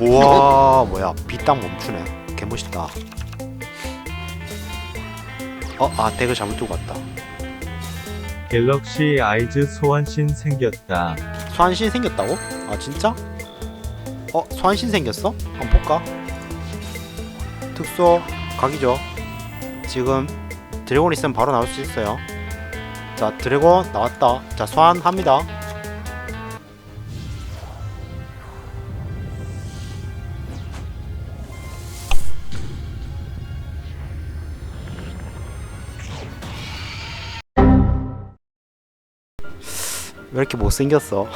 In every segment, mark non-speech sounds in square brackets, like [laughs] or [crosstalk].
우와 [laughs] 뭐야 빛딱 멈추네 개멋있다 어아 덱을 잘못 두고 왔다 갤럭시 아이즈 소환신 생겼다. 소환신 생겼다고? 아 진짜? 어 소환신 생겼어? 한번 볼까? 특수 각이죠 지금 드래곤 있으면 바로 나올 수 있어요 자 드래곤 나왔다 자 소환합니다 왜 이렇게 못생겼어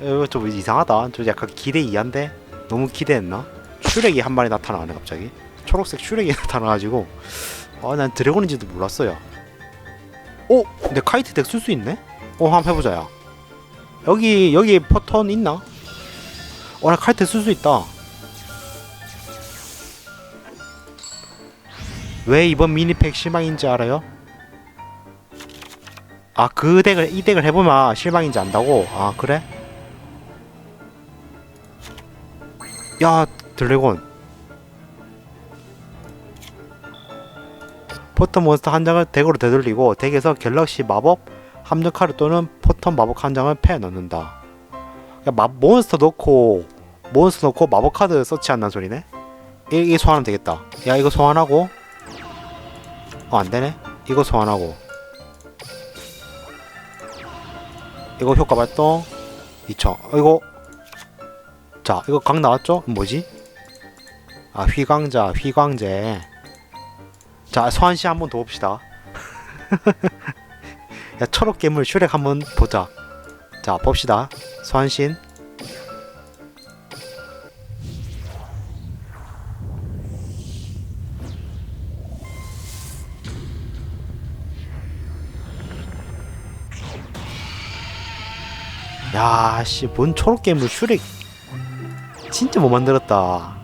이거 [laughs] 좀 이상하다. 좀 약간 기대 이한데 너무 기대했나? 슈렉이 한 마리 나타나네 갑자기. 초록색 슈렉이 [laughs] 나타나가지고 아 난 드래곤인지도 몰랐어요. 오, 근데 카이트 덱 쓸 수 있네? 어, 한번 해보자 야. 여기 여기 퍼턴 있나? 어, 나 카이트 쓸 수 있다. 왜 이번 미니팩 실망인지 알아요? 아, 그 덱을 이 덱을 해보면 실망인지 안다고? 아, 그래? 야 드래곤. 포터 몬스터 한 장을 덱으로 되돌리고 덱에서 갤럭시 마법 함정 카드 또는 포터 마법 한 장을 패 넣는다. 야, 마, 몬스터 넣고 몬스터 넣고 마법 카드 서치 한다는 소리네? 이, 이게 소환하면 되겠다. 야 이거 소환하고. 어 안되네. 이거 소환하고 이거 효과 발동 2000 어, 이거 자, 이거 각 나왔죠? 뭐지? 아, 휘광자, 휘광제. 자, 소환씨 한 번 더 봅시다. [laughs] 야, 초록 괴물 슈렉 한번 보자. 자, 봅시다. 소환신. 야, 씨, 뭔 초록 괴물 슈렉 진짜 못 만들었다.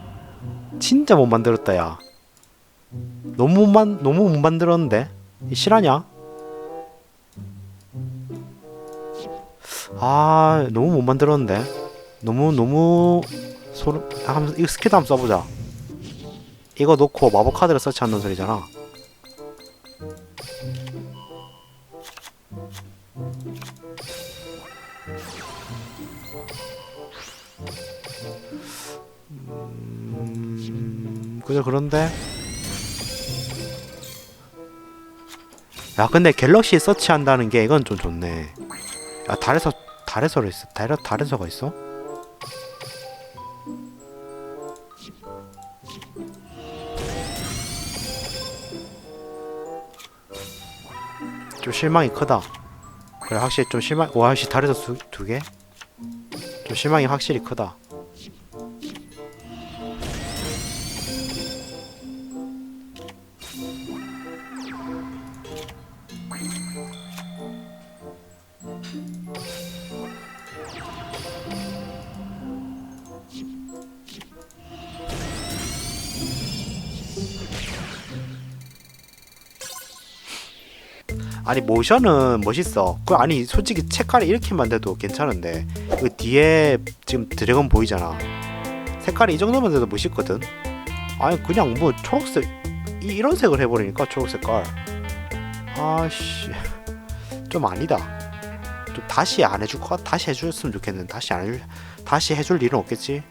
진짜 못 만들었다 야. 너무 만 너무 못 만들었는데 이 실화냐? 아 너무 못 만들었는데 너무 너무 소름 한번 이거 스킬 한번 써보자. 이거 놓고 마법 카드를 서치한다는 소리잖아. 음, 그저 그런데. 야 근데 갤럭시 서치한다는 게 이건 좀 좋네. 야 달에서 달에서를 있어. 달 달에서가 있어? 좀 실망이 크다 그래 확실히 좀 실망 달에서 두, 두 개? 좀 실망이 확실히 크다 아니 모션은 멋있어. 그 아니 솔직히 색깔이 이렇게만 돼도 괜찮은데 그 뒤에 지금 드래곤 보이잖아. 색깔이 이 정도만 돼도 멋있거든. 아니 그냥 뭐 초록색 이, 이런 색을 해버리니까 초록 색깔. 아씨 [laughs] 좀 아니다. 좀 다시 안 해줄 것 같- 다시 해줬으면 좋겠는데 다시 안 해줄 다시 해줄 일은 없겠지.